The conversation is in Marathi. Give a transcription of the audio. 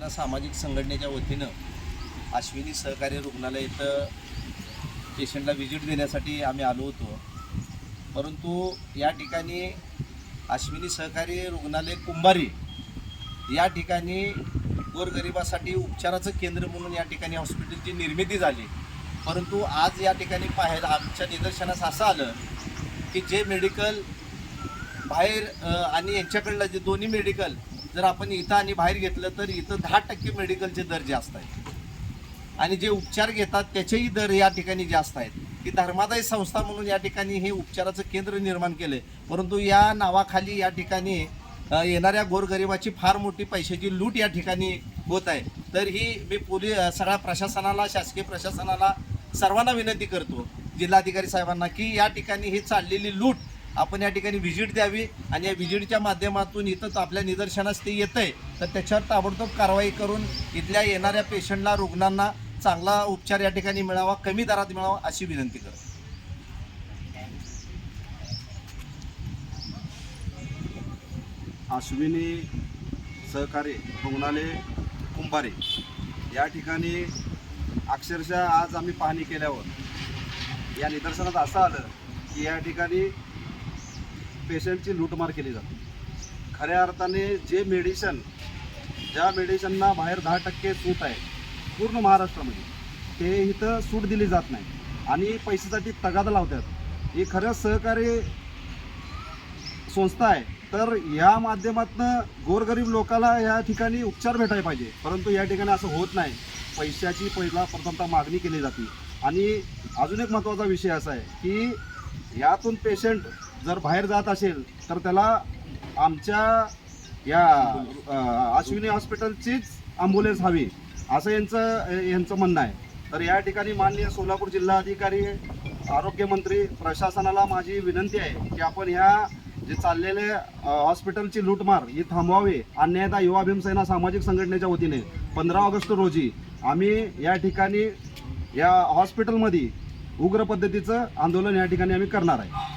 शिवसेना सामाजिक संघटनेच्या वतीनं अश्विनी सहकारी रुग्णालय इथं पेशंटला व्हिजिट देण्यासाठी आम्ही आलो होतो. परंतु या ठिकाणी अश्विनी सहकारी रुग्णालय कुंभारी या ठिकाणी गोरगरिबासाठी उपचाराचं केंद्र म्हणून या ठिकाणी हॉस्पिटलची निर्मिती झाली. परंतु आज या ठिकाणी पाहायला आमच्या निदर्शनास असं आलं की जे मेडिकल बाहेर आणि यांच्याकडलं जे दोन्ही मेडिकल जर आपण इथं आणि बाहेर घेतलं तर इथं दहा टक्के मेडिकलचे दर जास्त आहेत. आणि जे उपचार घेतात त्याचेही दर या ठिकाणी जास्त आहेत. की धर्मादाय संस्था म्हणून या ठिकाणी हे उपचाराचं केंद्र निर्माण केलं. आहे परंतु या नावाखाली या ठिकाणी येणाऱ्या गोरगरिबाची फार मोठी पैशाची लूट या ठिकाणी होत आहे. तर ही मी पोलीस सगळ्या प्रशासनाला शासकीय प्रशासनाला सर्वांना विनंती करतो जिल्हाधिकारी साहेबांना की या ठिकाणी ही चाललेली लूट आपण या ठिकाणी व्हिजिट द्यावी आणि या व्हिजिटच्या माध्यमातून इथं आपल्या निदर्शनास ते येतं आहे तर त्याच्यावर ताबडतोब कारवाई करून इथल्या येणाऱ्या पेशंटला रुग्णांना चांगला उपचार या ठिकाणी मिळावा कमी दरात मिळावा अशी विनंती करतो. अश्विनी सहकारी रुग्णालय कुंभारे. या ठिकाणी अक्षरशः आज आम्ही पाहणी केल्यावर या निदर्शनात असं आलं की या ठिकाणी पेशंटची लूटमार केली जाते. खऱ्या अर्थाने जे मेडिसन ज्या मेडिसिनना बाहेर दहा टक्के सूट आहे पूर्ण महाराष्ट्रामध्ये ते इथं सूट दिली जात नाही. आणि पैशासाठी तगादा लावतात. ही खरंच सहकारी संस्था आहे तर या माध्यमातनं गोरगरीब लोकाला या ठिकाणी उपचार भेटायला पाहिजे. परंतु या ठिकाणी असं होत नाही. पैशाची पहिला प्रथमतः मागणी केली जाते. आणि अजून एक महत्त्वाचा विषय असा आहे की यातून पेशंट जर बाहेर जात असेल तर त्याला आमच्या या अश्विनी हॉस्पिटलचीच ॲम्ब्युलन्स हवी. असं यांचं यांचं म्हणणं आहे. तर या ठिकाणी माननीय सोलापूर जिल्हाधिकारी आरोग्यमंत्री प्रशासनाला माझी विनंती आहे की आपण ह्या जे चाललेले हॉस्पिटलची लूटमार ही थांबवावी. अन्यथा युवा भीमसेना सामाजिक संघटनेच्या वतीने पंधरा ऑगस्ट रोजी आम्ही या ठिकाणी या हॉस्पिटलमध्ये उग्र पद्धतीचं आंदोलन या ठिकाणी आम्ही करणार आहे.